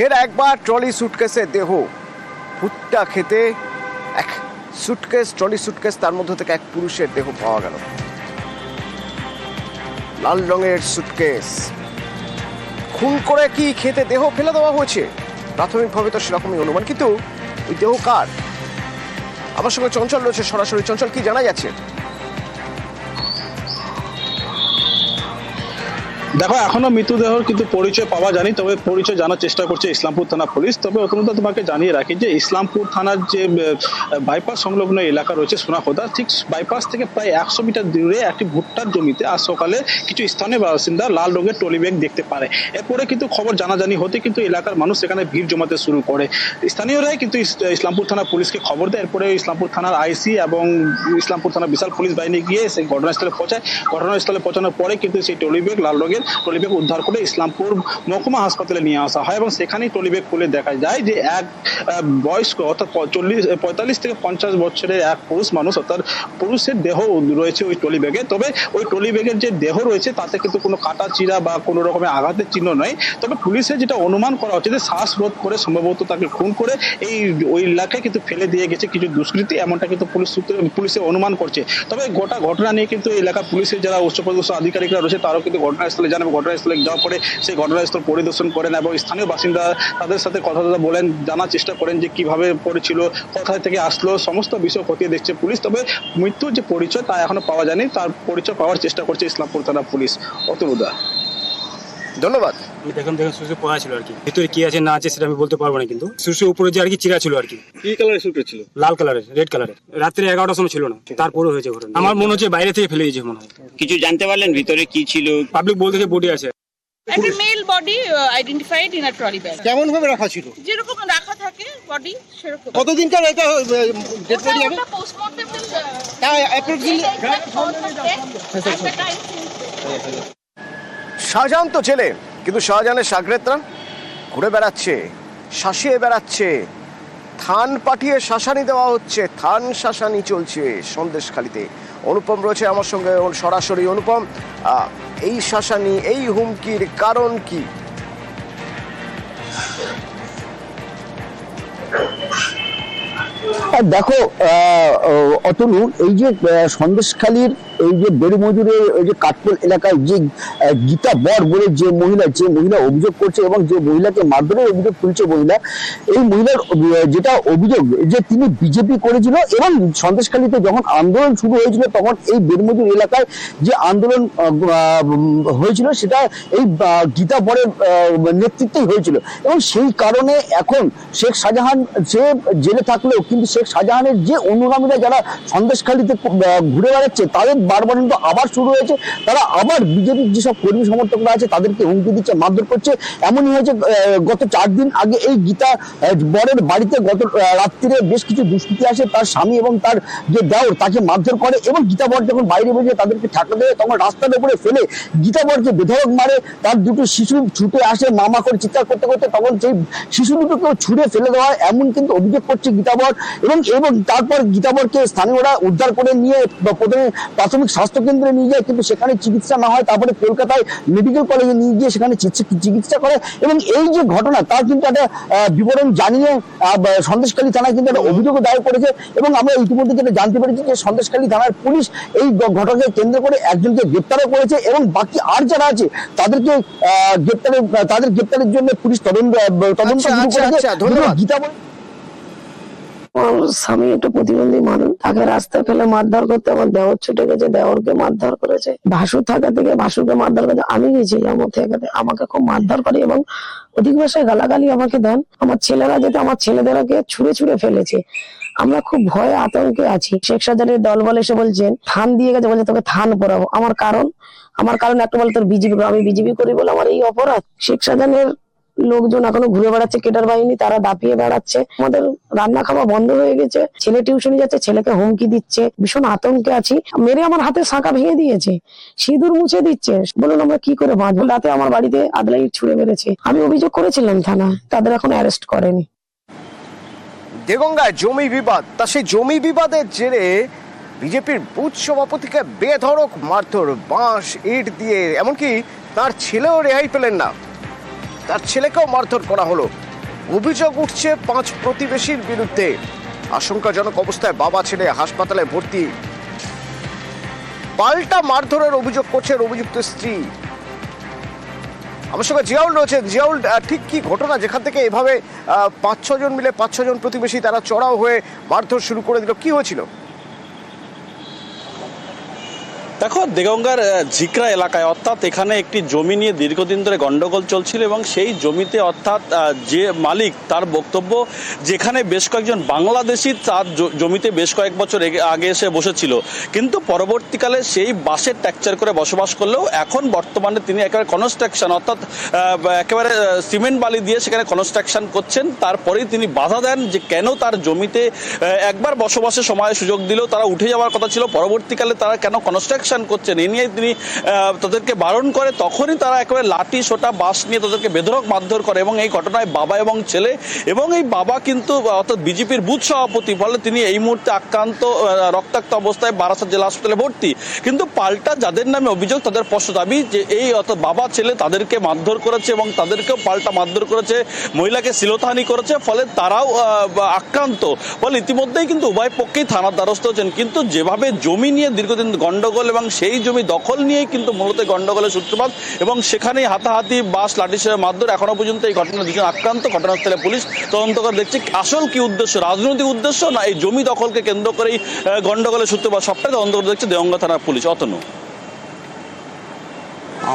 ফের একবার ট্রলি সুটকেসে দেহ। ভুট্টা খেতে এক সুটকেস, ট্রলি সুটকেস, তার মধ্যে থেকে এক পুরুষের দেহ পাওয়া গেল। লাল রঙের সুটকেস। খুন করে কি খেতে দেহ ফেলে দেওয়া হয়েছে? প্রাথমিকভাবে তো সেরকমই অনুমান, কিন্তু ওই দেহ কার? আমার সঙ্গে চঞ্চল রয়েছে সরাসরি। চঞ্চল, কি জানা যাচ্ছে? দেখো, এখনও মৃতদেহর কিন্তু পরিচয় পাওয়া যায়নি, তবে পরিচয় জানার চেষ্টা করছে ইসলামপুর থানা পুলিশ। তবে অত্যন্ত তোমাকে জানিয়ে রাখি যে ইসলামপুর থানার যে বাইপাস সংলগ্ন এলাকা রয়েছে সোনাখোদা, ঠিক বাইপাস থেকে প্রায় একশো মিটার দূরে একটি ভুট্টার জমিতে আজ সকালে কিছু স্থানীয় বাসিন্দা লাল রঙের ট্রলি ব্যাগ দেখতে পারে। এরপরে কিন্তু খবর জানাজানি হতে কিন্তু এলাকার মানুষ সেখানে ভিড় জমাতে শুরু করে। স্থানীয়রাই কিন্তু ইসলামপুর থানা পুলিশকে খবর দেয়। এরপরে ইসলামপুর থানার আইসি এবং ইসলামপুর থানার বিশাল পুলিশ বাহিনী গিয়ে সেই ঘটনাস্থলে পৌঁছায়। ঘটনাস্থলে পৌঁছানোর পরে কিন্তু সেই ট্রলি ব্যাগ লাল রঙের ট্রলি ব্যাগ উদ্ধার করে ইসলামপুর মহকুমা হাসপাতালে নিয়ে আসা হয় এবং সেখানেই ট্রলি ব্যাগ খুলে দেখা যায় যে এক বয়স্ক অর্থাৎ চল্লিশ পঁয়তাল্লিশ থেকে পঞ্চাশ বছরের এক পুরুষ মানুষ অর্থাৎ পুরুষের দেহ রয়েছে ওই ট্রলি তবে ওই ট্রলি ব্যাগের যে দেহ রয়েছে তাতে কিন্তু কোনো কাটা চিরা বা কোনো রকমের আঘাতের চিহ্ন নয় তবে পুলিশের যেটা অনুমান করা হচ্ছে যে শ্বাসরোধ করে সম্ভবত তাকে খুন করে এই, ওই এলাকায় কিন্তু ফেলে দিয়ে গেছে কিছু দুষ্কৃতী, এমনটা কিন্তু পুলিশ সূত্রে, পুলিশে অনুমান করছে। তবে গোটা ঘটনা নিয়ে কিন্তু এই এলাকার পুলিশের যারা উচ্চপদস্থ আধিকারিকরা রয়েছে তারাও কিন্তু ঘটনাস্থলে যান এবং ঘটনাস্থলে যাওয়ার পরে সেই ঘটনাস্থল পরিদর্শন করেন এবং স্থানীয় বাসিন্দা তাদের সাথে কথা কথা বলেন, জানার চেষ্টা করেন যে কীভাবে পড়েছিল, কোথায় থেকে আসলো, সমস্ত বিষয় খতিয়ে দেখছে পুলিশ। তবে মৃত্যুর যে পরিচয় তা এখনও পাওয়া যায়নি, তার পরিচয় পাওয়ার চেষ্টা করছে ইসলামপুর থানা পুলিশ। অতনুদা ধন্যবাদ। আমি দেখলাম দেখলাম সুসে পড়া ছিল আর কি। ভিতরে কি আছে না আছে সেটা আমি বলতে পারব না কিন্তু। সুসে উপরে যে আর কি চিরা ছিল আর কি। কি কালারের স্যুট ছিল? লাল কালারের রেড কালারের রাত্রে এগারোটার সময় ছিল না। তারপরে হয়েছে ঘটনা। আমার মনে হচ্ছে বাইরে থেকে ফেলে দিয়েছে মনে হয়। কিছু জানতে পারলেন ভিতরে কি ছিল? পাবলিক বলতে বডি আছে। একটা male body identified in a trolley bag কেমন ভাবে রাখা ছিল? যেরকম রাখা থাকে বডি সেরকম। কতদিনকার এটা ডেড বডি হবে? পোস্টমর্টেম তা অ্যাপ্রক্সিমেটলি শাহজাহান তো ছেলে কিন্তু শাহজাহানের সাগরেতরা ঘুরে বেড়াচ্ছে, শাসিয়ে বেড়াচ্ছে। থান পাঠিয়ে শাসানি দেওয়া হচ্ছে, থান শাসানি চলছে সন্দেশখালিতে। অনুপম রয়েছে আমার সঙ্গে সরাসরি অনুপম। এই শাসানি, এই হুমকির কারণ কি? দেখো অতনু, এই যে সন্দেশখালীর এই যে বেড়ুমজুরের ওই যে কাঠপোল এলাকায় যে গীতা বর বলে যে মহিলা যে মহিলা অভিযোগ করছে এবং যে মহিলাকে মারধরের অভিযোগ তুলছে মহিলা, এই মহিলার যেটা অভিযোগ, যে তিনি বিজেপি করেছিল এবং সন্দেশখালীতে যখন আন্দোলন শুরু হয়েছিল, তখন এই বেড়মজুর এলাকায় যে আন্দোলন হয়েছিল, সেটা এই গীতা বরের নেতৃত্বেই হয়েছিল। এবং সেই কারণে এখন শেখ শাহজাহান, সে জেলে থাকলেও কিন্তু শেখ শাহজাহানের যে অনুগামীরা যারা সন্দেশখালীতে ঘুরে বেড়াচ্ছে, তাদের বারবার কিন্তু আবার শুরু হয়েছে। তারা আবার বিজেপির যেসব কর্মী সমর্থকরা আছে, তাদেরকে হুমকি দিচ্ছে, মারধর করছে। এমনই হয়েছে গত চার দিন আগে এই গীতা বরের বাড়িতে গত রাত্রিরে বেশ কিছু দুষ্কৃতী আসে, তার স্বামী এবং তার যে দেওর, তাকে মারধর করে এবং গীতা বর যখন বাইরে বেরিয়ে তাদেরকে ঠাকা দেয়, তখন রাস্তার উপরে ফেলে গীতা বরকে বেধরক মারে, তার দুটো শিশু ছুটে আসে, মামা করে চিৎকার করতে করতে তখন সেই শিশু দুটোকেও ছুঁড়ে ফেলে দেওয়া হয়, এমন কিন্তু অভিযোগ করছে গীতাবর এবং এবং তারপর গীতাবরকে স্থানীয়রা উদ্ধার করে নিয়ে, প্রথমে প্রাথমিক স্বাস্থ্য কেন্দ্রে নিয়ে যায় কিন্তু সেখানে চিকিৎসা না হয় তারপরে কলকাতায় মেডিকেল কলেজে নিয়ে গিয়ে সেখানে চিকিৎসা- করে। এবং এই যে ঘটনা তার কিন্তু একটা বিবরণ জানিয়ে সন্দেশখালী থানায় কিন্তু একটা অভিযোগও দায়ের করেছে। এবং আমরা ইতিমধ্যে যেটা জানতে পেরেছি যে সন্দেশখালী থানার পুলিশ এই ঘটনাকে কেন্দ্র করে একজনকে গ্রেপ্তারও করেছে এবং বাকি আর যারা আছে তাদেরকে আহ, গ্রেপ্তারের তাদের গ্রেপ্তারের জন্য পুলিশ তদন্ত তদন্ত আচ্ছা, আচ্ছা, করেছে। আচ্ছা, ধন্যবাদ। গীতা স্বামী একটা প্রতিবন্ধী মানুষ, তাকে রাস্তায় ফেলে মারধর করতে আমার দেওর ছুটে গেছে, দেওরকে মারধর করেছে। ভাসুর থাকা থেকে ভাসুরকে মারধর করেছে। আমি গেছিলাম ওর থেকে আমাকে খুব মারধর করে এবং অধিক ভাষায় গালাগালি আমাকে দেন। আমার ছেলেরা যেতে আমার ছেলেদেরকে ছুঁড়ে ছুঁড়ে ফেলেছে। আমরা খুব ভয়ে আতঙ্কে আছি। শেখ সাজারের দল বলে এসে বলছেন, থান দিয়ে গেছে, বলছে তোকে থান পরাবো। আমার কারণ আমার কারণ একটা বলে তোর বিজেপি, আমি বিজেপি করি বলে আমার এই অপরাধ। শেখ সাজানের লোকজন এখনও ঘুরে বেড়াচ্ছে, কেটার বাহিনী, তারা দাপিয়ে বেড়াচ্ছে। আমাদের রান্না খাওয়া বন্ধ হয়ে গেছে, ছেলে টিউশনি যাচ্ছে, ছেলেকে হুমকি দিচ্ছে। ভীষণ আতঙ্কে আছি। মেরে আমার হাতে শাঁখা ভেঙে দিয়েছে, সিঁদুর মুছে দিচ্ছে। বলুন আমরা কি করে বাঁচবো? রাতে আমার বাড়িতে আদলাই ছুড়ে মেরেছে। আমি অভিযোগ করেছিলাম থানা তাদের এখন অ্যারেস্ট করেনি। দেগঙ্গায় জমি বিবাদ, তা সেই জমি বিবাদের জেরে বিজেপির বুথ সভাপতিকে বেধড়ক, মারধর, বাঁশ, ইট দিয়ে, এমনকি তার ছেলেও রেহাই পেলেন না। তার ছেলেকেও মারধর করা হলো। অভিযোগ উঠছে পাঁচ প্রতিবেশীর বিরুদ্ধে। আশঙ্কাজনক অবস্থায় বাবা ছেলে হাসপাতালে ভর্তি। পাল্টা মারধরের অভিযোগ করছেন অভিযুক্ত স্ত্রী। আমার সঙ্গে জিয়াউল রয়েছে জিয়াউল ঠিক কি ঘটনা? যেখান থেকে এভাবে পাঁচ ছজন মিলে পাঁচ ছজন প্রতিবেশী তারা চড়াও হয়ে মারধর শুরু করে দিল। কি হয়েছিল? দেখো, দেগঙ্গার ঝিকরা এলাকায় অর্থাৎ এখানে একটি জমি নিয়ে দীর্ঘদিন ধরে গন্ডগোল চলছিল এবং সেই জমিতে অর্থাৎ যে মালিক তার বক্তব্য, যেখানে বেশ কয়েকজন বাংলাদেশি তার জমিতে বেশ কয়েক বছর আগে এসে বসেছিল। কিন্তু পরবর্তীকালে সেই বাসের ট্যাকচার করে বসবাস করলেও এখন বর্তমানে তিনি একেবারে কনস্ট্রাকশন অর্থাৎ একেবারে সিমেন্ট বালি দিয়ে সেখানে কনস্ট্রাকশন করছেন। তারপরেই তিনি বাধা দেন যে কেন তার জমিতে একবার বসবাসের সময় সুযোগ দিলেও তারা উঠে যাওয়ার কথা ছিল। পরবর্তীকালে তারা কেন কনস্ট্রাকশন করছেন, এ নিয়ে তিনি তাদেরকে বারণ করে, তখনই তারা একেবারে লাঠি, সোটা বাস নিয়ে তাদেরকে বেধরক মারধর করে এবং এই ঘটনায় বাবা এবং ছেলে এবং এই বাবা কিন্তু অর্থাৎ বিজেপির বুথ সভাপতি, ফলে তিনি এই মুহূর্তে আক্রান্ত রক্তাক্ত অবস্থায় বারাসাত জেলা হাসপাতালে ভর্তি। কিন্তু পাল্টা যাদের নামে অভিযোগ, তাদের স্পষ্ট দাবি যে এই, অর্থাৎ বাবা, ছেলে তাদেরকে মারধর করেছে এবং তাদেরকেও পাল্টা মারধর করেছে, মহিলাকে শ্লীলতাহানি করেছে, ফলে তারাও আক্রান্ত। ফলে ইতিমধ্যেই কিন্তু উভয় পক্ষেই থানার দ্বারস্থ হচ্ছেন। কিন্তু যেভাবে জমি নিয়ে দীর্ঘদিন গন্ডগোল এবং সেই জমি দখল নিয়েই কিন্তু মূলত এই গন্ডগোলের সূত্রপাত এবং সেখানেই হাতাহাতি বাস লাঠি মারধর। এখনও পর্যন্ত এই ঘটনা দুজন আক্রান্ত। ঘটনাস্থলে পুলিশ তদন্ত করে দেখছে আসল কি উদ্দেশ্য রাজনৈতিক উদ্দেশ্য না এই জমি দখলকে কেন্দ্র করেই আহ, গন্ডগোলের সূত্রপাত? সবটাই তদন্ত করে দেখছে দেওঙ্গা থানার পুলিশ। অতনু।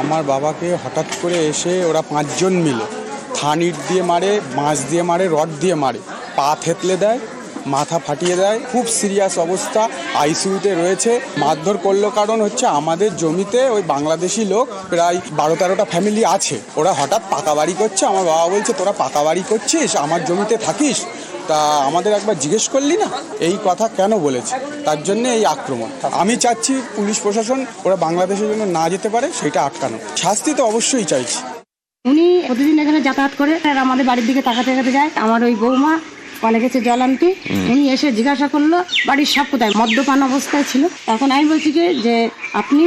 আমার বাবাকে হঠাৎ করে এসে ওরা পাঁচজন মিলে থান ইট দিয়ে মারে বাঁশ দিয়ে মারে রড দিয়ে মারে পা থেতলে দেয় মাথা ফাটিয়ে দেয়। খুব সিরিয়াস অবস্থা। আইসিইউতে রয়েছে। মারধর করল কারণ হচ্ছে আমাদের জমিতে ওই বাংলাদেশি লোক প্রায় বারো তেরোটা ফ্যামিলি আছে। ওরা হঠাৎ পাকা বাড়ি করছে। আমার বাবা বলছে, তোরা পাকা বাড়ি করছিস? আমার জমিতে থাকিস? তা আমাদের একবার জিজ্ঞেস করলি না? এই কথা কেন বলেছে? তার জন্য এই আক্রমণ। আমি চাচ্ছি পুলিশ প্রশাসন ওরা বাংলাদেশের জন্য না যেতে পারে, সেটা আটকানো। শাস্তি তো অবশ্যই চাইছি। উনি প্রতিদিন এখানে যাতায়াত করে আর আমাদের বাড়ির দিকে তাকাতে তাকাতে যায়। আমার ওই বৌমা কলে গেছে জল আনতে। উনি এসে জিজ্ঞাসা করল বাড়ির সব কোথায়? মদ্যপান অবস্থায় ছিল। তখন আমি বলছি কি যে আপনি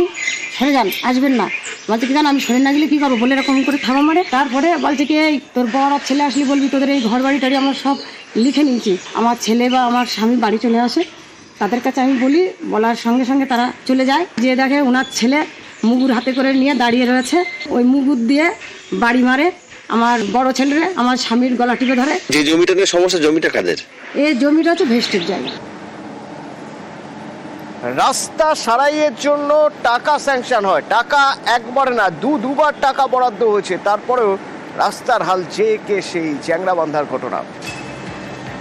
সরে যান আসবেন না। বলছে কি জান আমি সরে না গেলে কী করব? বলে এরকম করে থামা মারে। তারপরে বলছে কি এই তোর বড় আর ছেলে আসলি বলবি তোদের এই ঘর বাড়ি টাড়ি আমরা সব লিখে নিয়েছি। আমার ছেলে বা আমার স্বামী বাড়ি চলে আসে। তাদের কাছে আমি বলি বলার সঙ্গে সঙ্গে তারা চলে যায়। যে দেখে ওনার ছেলে মুগুর হাতে করে নিয়ে দাঁড়িয়ে রয়েছে। ওই মুগুর দিয়ে বাড়ি মারে। আমার বড় ছেলেরে আমার স্বামীর গলা টিপে ধরে। যে জমিটা নিয়ে সমস্যা জমিটা কাদের? এই জমিটা হচ্ছে ভেস্টের জায়গা। রাস্তা সারাইয়ের জন্য টাকা স্যাংশন হয়। টাকা একবার না দু দুবার টাকা বরাদ্দ হয়েছে। তারপরেও রাস্তার হাল যে কে সেই চ্যাংরা বান্ধার ঘটনা।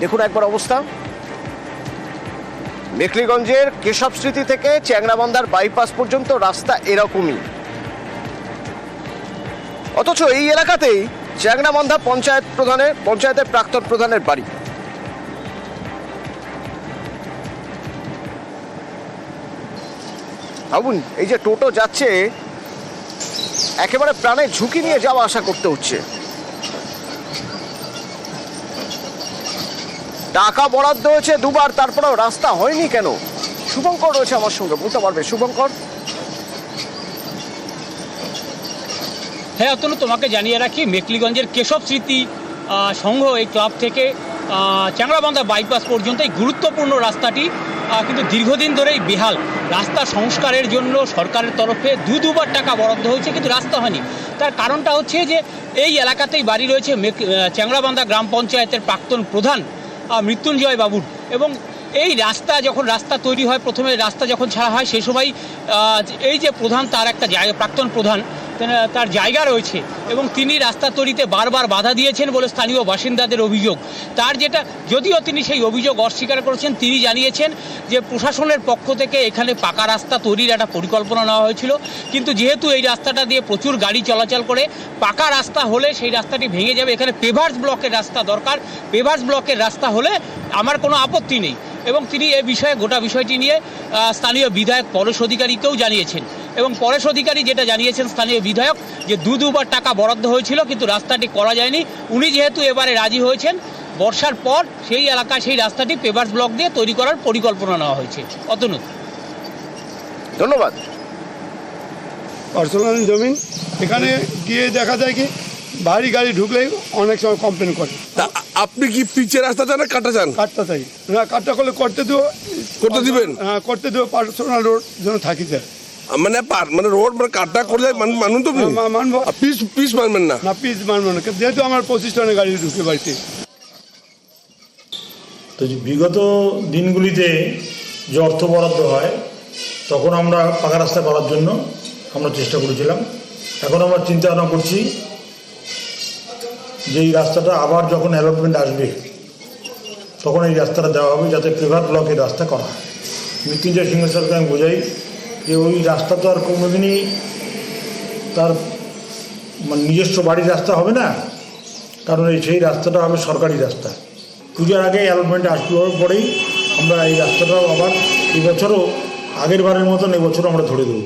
দেখুন একবার অবস্থা। মেখলিগঞ্জের কেশব স্মৃতি থেকে চ্যাংরাবান্ধার বাইপাস পর্যন্ত রাস্তা এরকমই। অথচ এই এলাকাতেই চ্যাংরাবান্ধা পঞ্চায়েত প্রধানের, পঞ্চায়েতের প্রাক্তন প্রধানের বাড়ি। ভাবুন, এই যে টোটো যাচ্ছে, একেবারে প্রাণে ঝুঁকি নিয়ে যাওয়া আশা করতে হচ্ছে। টাকা বরাদ্দ হয়েছে দুবার, তারপরেও রাস্তা হয়নি কেন? শুভঙ্কর রয়েছে আমার সঙ্গে, বলতে পারবে, শুভঙ্কর? হ্যাঁ অতনু, তোমাকে জানিয়ে রাখি, মেকলিগঞ্জের কেশব স্মৃতি সংঘ এই ক্লাব থেকে চ্যাংড়াবান্ধা বাইপাস পর্যন্ত এই গুরুত্বপূর্ণ রাস্তাটি কিন্তু দীর্ঘদিন ধরেই বেহাল। রাস্তা সংস্কারের জন্য সরকারের তরফে দু দুবার টাকা বরাদ্দ হয়েছে, কিন্তু রাস্তা হয়নি। তার কারণটা হচ্ছে যে, এই এলাকাতেই বাড়ি রয়েছে মেক- চ্যাংড়াবান্ধা গ্রাম পঞ্চায়েতের প্রাক্তন প্রধান মৃত্যুঞ্জয় বাবুর। এবং এই রাস্তা যখন, রাস্তা তৈরি হয়, প্রথমে রাস্তা যখন ছাড়া হয় সেই সময় এই যে প্রধান, তার একটা জায়গা প্রাক্তন প্রধান তার জায়গা রয়েছে এবং তিনি রাস্তা তৈরিতে বারবার বাধা দিয়েছেন বলে স্থানীয় বাসিন্দাদের অভিযোগ। তার যেটা, যদিও তিনি সেই অভিযোগ অস্বীকার করেছেন, তিনি জানিয়েছেন যে প্রশাসনের পক্ষ থেকে এখানে পাকা রাস্তা তৈরির একটা পরিকল্পনা নেওয়া হয়েছিল। কিন্তু যেহেতু এই রাস্তাটা দিয়ে প্রচুর গাড়ি চলাচল করে, পাকা রাস্তা হলে সেই রাস্তাটি ভেঙে যাবে। এখানে পেভার্স ব্লকের রাস্তা দরকার। পেভার্স ব্লকের রাস্তা হলে আমার কোনো আপত্তি নেই। এবং তিনি এ বিষয়ে গোটা বিষয়টি নিয়ে স্থানীয় বিধায়ক পরশ অধিকারীকেও জানিয়েছেন। এবং পরেশ অধিকারী যেটা জানিয়েছেন স্থানীয় বিধায়ক যে দু দুবার টাকা বরাদ্দ হয়েছিল কিন্তু রাস্তাটি করা যায়নি। উনি যেহেতু এবারে রাজি হয়েছেন বর্ষার পর সেই এলাকায় সেই রাস্তাটি পেভার্স ব্লক দিয়ে তৈরি করার পরিকল্পনা নেওয়া হয়েছে। অতনু ধন্যবাদ। পার্সোনাল জমিন এখানে গিয়ে দেখা যায় কি ভারী গাড়ি ঢুকলেই অনেক সময় কমপ্লেন করে। তা আপনি কি পিচের রাস্তা চান না কাটা চান? কাটটা চাই। না কাটটা করলে করতে দেবো করতে দিবেন? হ্যাঁ করতে দেবো পার্সোনাল রোড যেন থাকি যায়। মানে পার মানে রোড মানে কাটা করে যায় মান- মানুন তো মানবো পিস পিস মানবেন না। না পিস মানবো না। যেহেতু আমার পঁচিশ টনের গাড়ি ঢুকে বাড়িতে। তো বিগত দিনগুলিতে যে অর্থ বরাদ্দ হয় তখন আমরা পাকা রাস্তা করার জন্য আমরা চেষ্টা করেছিলাম। এখন আমরা চিন্তা ভাবনা করছি যে এই রাস্তাটা আবার যখন অ্যালটমেন্ট আসবে তখন এই রাস্তাটা দেওয়া হবে যাতে প্রেভার ব্লকের রাস্তা করা হয়। মৃত্যুঞ্জয় সিংহ সরকারকে আমি বোঝাই যে ওই রাস্তা তো আর কোনোদিনই তার মানে নিজস্ব বাড়ির রাস্তা হবে না। কারণ এই সেই রাস্তাটা হবে সরকারি রাস্তা। পূজার আগে অ্যালটমেন্ট আসবার পরেই আমরা এই রাস্তাটাও আবার এবছরও আগের বারের মতন এবছরও আমরা ধরে দেবো।